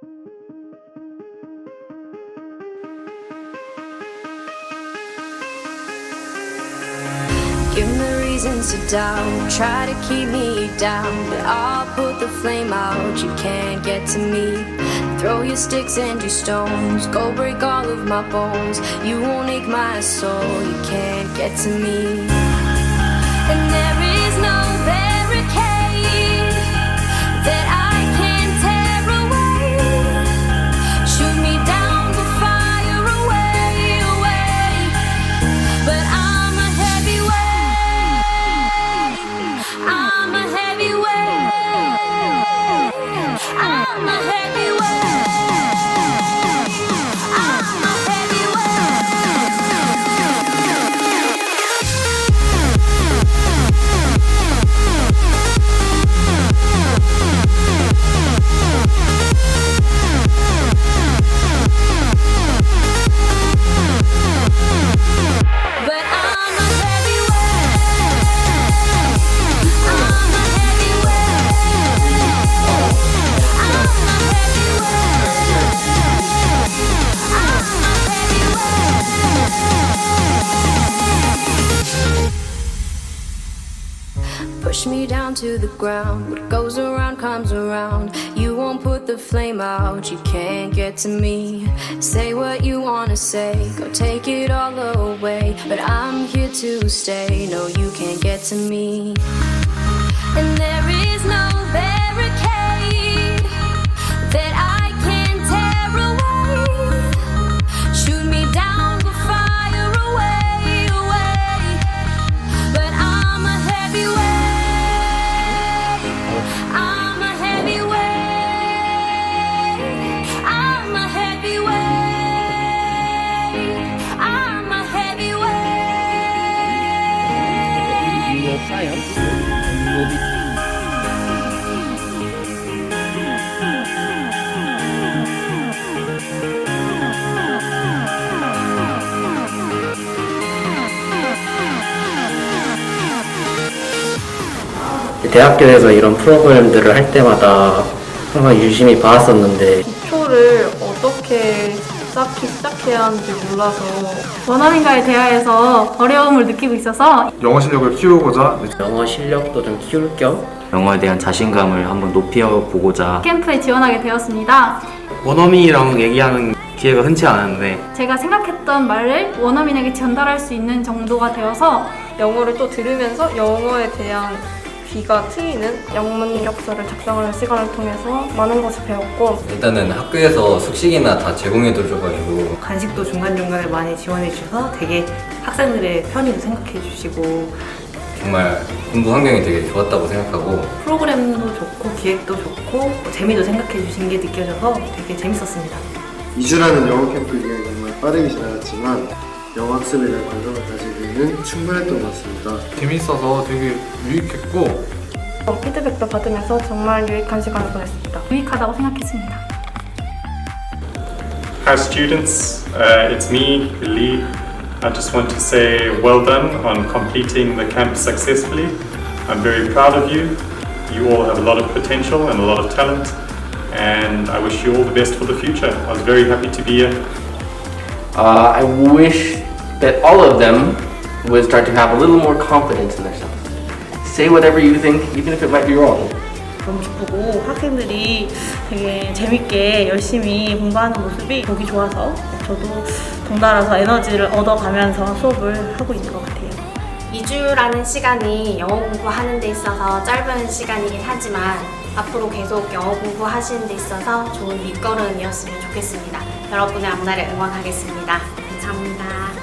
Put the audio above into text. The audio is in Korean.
Give me reasons to doubt, try to keep me down, but I'll put the flame out. You can't get to me. Throw your sticks and your stones, go break all of my bones. You won't ache my soul, you can't get to me. And there is no Push me down to the ground. What goes around comes around. You won't put the flame out. You can't get to me. Say what you wanna say. Go take it all away. But I'm here to stay. No, you can't get to me. 대학교에서 이런 프로그램들을 할 때마다 항상 유심히 봐왔었는데 기초를 어떻게 쌓기 시작해야 하는지 몰라서 원어민과의 대화에서 어려움을 느끼고 있어서 영어 실력을 키우고자 영어 실력도 좀 키울 겸 영어에 대한 자신감을 한번 높여보고자 캠프에 지원하게 되었습니다. 원어민이랑 얘기하는 기회가 흔치 않았는데 제가 생각했던 말을 원어민에게 전달할 수 있는 정도가 되어서 영어를 또 들으면서 영어에 대한 귀가 트이는 영문 이력서를 작성하는 시간을 통해서 많은 것을 배웠고 일단은 학교에서 숙식이나 다 제공해 줘가지고 간식도 중간중간에 많이 지원해 주셔서 되게 학생들의 편의도 생각해 주시고 정말 공부 환경이 되게 좋았다고 생각하고 프로그램도 좋고 기획도 좋고 뭐 재미도 생각해 주신 게 느껴져서 되게 재밌었습니다. 2주라는 영어 캠프 기간이 정말 빠르게 지나갔지만 영어 학습에 대한 관심을 가지기에는 충분했던 것 같습니다. 재밌어서 되게 유익했고 피드백도 받으면서 정말 유익한 시간을 보냈습니다. 유익하다고 생각했습니다. Hi students, uh, it's me, Lee. I just want to say well done on completing the camp successfully. I'm very proud of you. You all have a lot of potential and a lot of talent and I wish you all the best for the future. I was very happy to be here. uh, I wish that all of them would start to have a little more confidence in themselves. Say whatever you think, even if it might be wrong. 너무 기쁘고 학생들이 되게 재밌게 열심히 공부하는 모습이 보기 좋아서 저도 동달아서 에너지를 얻어가면서 수업을 하고 있는 것 같아요. 2주라는 시간이 영어 공부하는 데 있어서 짧은 시간이긴 하지만 앞으로 계속 영어 공부하시는 데 있어서 좋은 밑거름이었으면 좋겠습니다. 여러분의 앞날을 응원하겠습니다. 감사합니다.